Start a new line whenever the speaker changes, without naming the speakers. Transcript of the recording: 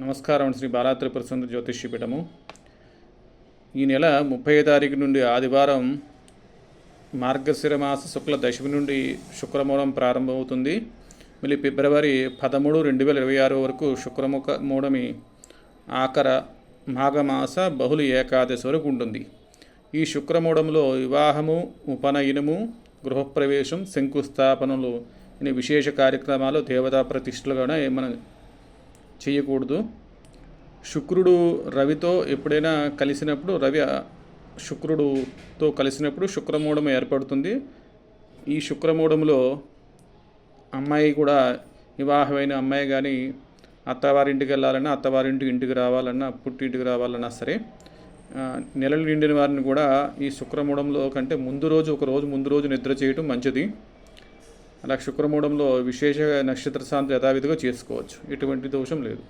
నమస్కారం శ్రీ బాలాత్రిపుర సుందర జ్యోతిష్యపీఠము ఈ నెల ముప్పై తారీఖు నుండి ఆదివారం మార్గశిర మాస శుక్ల దశమి నుండి శుక్రమూలం ప్రారంభమవుతుంది. మళ్ళీ ఫిబ్రవరి పదమూడు రెండు వేల ఇరవై ఆరు వరకు శుక్రముఖ మూడమి ఆఖర మాఘమాస బహుళ ఏకాదశి వరకు ఉంటుంది. ఈ శుక్రమూడంలో వివాహము ఉపనయనము గృహప్రవేశం శంకుస్థాపనలు అనే విశేష కార్యక్రమాలు దేవతా ప్రతిష్టలుగానే మన మనం చేయకూడదు. శుక్రుడు రవితో ఎప్పుడైనా కలిసినప్పుడు రవి శుక్రుడుతో కలిసినప్పుడు శుక్రమూఢం ఏర్పడుతుంది. ఈ శుక్రమూఢంలో అమ్మాయి కూడా వివాహమైన అమ్మాయి కానీ అత్తవారింటికి వెళ్ళాలన్నా అత్తవారింటి ఇంటికి రావాలన్నా పుట్టింటికి రావాలన్నా సరే నెలలు నిండిన వారిని కూడా ఈ శుక్రమూఢంలో కంటే ముందు రోజు ఒక రోజు ముందు రోజు నిద్ర చేయటం మంచిది. అలా శుక్రమూడంలో విశేష నక్షత్ర శాంతి యథావిధిగా చేసుకోవచ్చు. ఎటువంటి దోషం లేదు.